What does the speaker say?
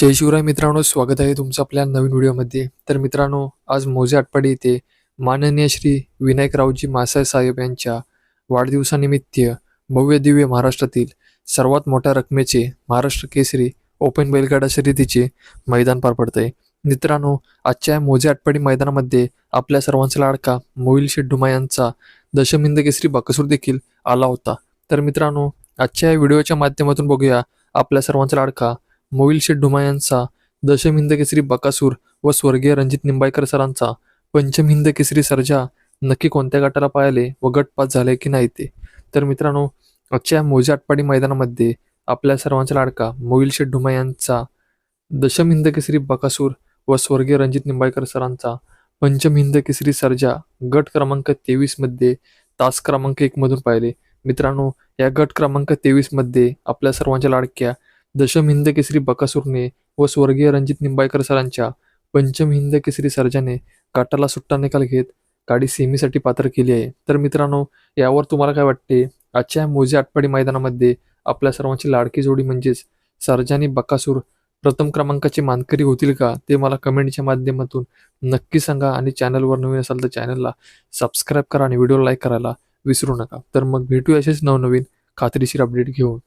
जय शिवराय मित्रांनो स्वागत आहे तुमचं आपल्या नवीन व्हिडिओमध्ये. तर मित्रांनो आज मोजे आटपाडी येथे माननीय श्री विनायकरावजी मासाय साहेब यांच्या वाढदिवसानिमित्त भव्य दिव्य महाराष्ट्रातील सर्वात मोठ्या रकमेचे महाराष्ट्र केसरी ओपन बैलगाडा शर्यतीचे मैदान पार पडतंय. मित्रांनो आजच्या मोजे आटपाडी मैदानामध्ये आपल्या सर्वांचा लाडका मोहिल शेड्डुमा यांचा दशमिंद केसरी बकसूर देखील आला होता. तर मित्रांनो आजच्या या व्हिडिओच्या माध्यमातून बघूया आपल्या सर्वांचा लाडका मोहिल शेठ डुमा यांचा केसरी बकासूर व स्वर्गीय रणजित निंबाळकर सरांचा पंचमहिंद केसरी सर्जा नक्की कोणत्या गटाला पाहिले व गट पास झाले की नाही ते? तर मित्रांनो आजच्या मोजे आटपाडी मैदानामध्ये आपल्या सर्वांचा लाडका मोहिल शेठ दशम हिंद दशमहिंद केसरी बकासूर व स्वर्गीय रणजित निंबाळकर सरांचा पंचमहिंद केसरी सर्जा गट क्रमांक तेवीसमध्ये तास क्रमांक एकमधून पाहिले. मित्रांनो या गट क्रमांक तेवीसमध्ये आपल्या सर्वांच्या लाडक्या दशम हिंद केसरी बकासूरने व स्वर्गीय रणजित निंबाळकर सरांच्या पंचम हिंद केसरी सर्जाने काटाला सुट्टा निकाल घेत गाडी सेमीसाठी पात्र केली आहे. तर मित्रांनो यावर तुम्हाला काय वाटते? आजच्या मोजे आटपाडी मैदानामध्ये आपल्या सर्वांची लाडकी जोडी म्हणजेच सर्जानी बकासूर प्रथम क्रमांकाचे मानकरी होतील का? ते मला कमेंटच्या माध्यमातून नक्की सांगा आणि चॅनलवर नवीन असाल तर चॅनलला सबस्क्राईब करा आणि व्हिडिओ लाईक करायला विसरू नका. तर मग भेटू असेच नवनवीन खात्रीशीर अपडेट घेऊन.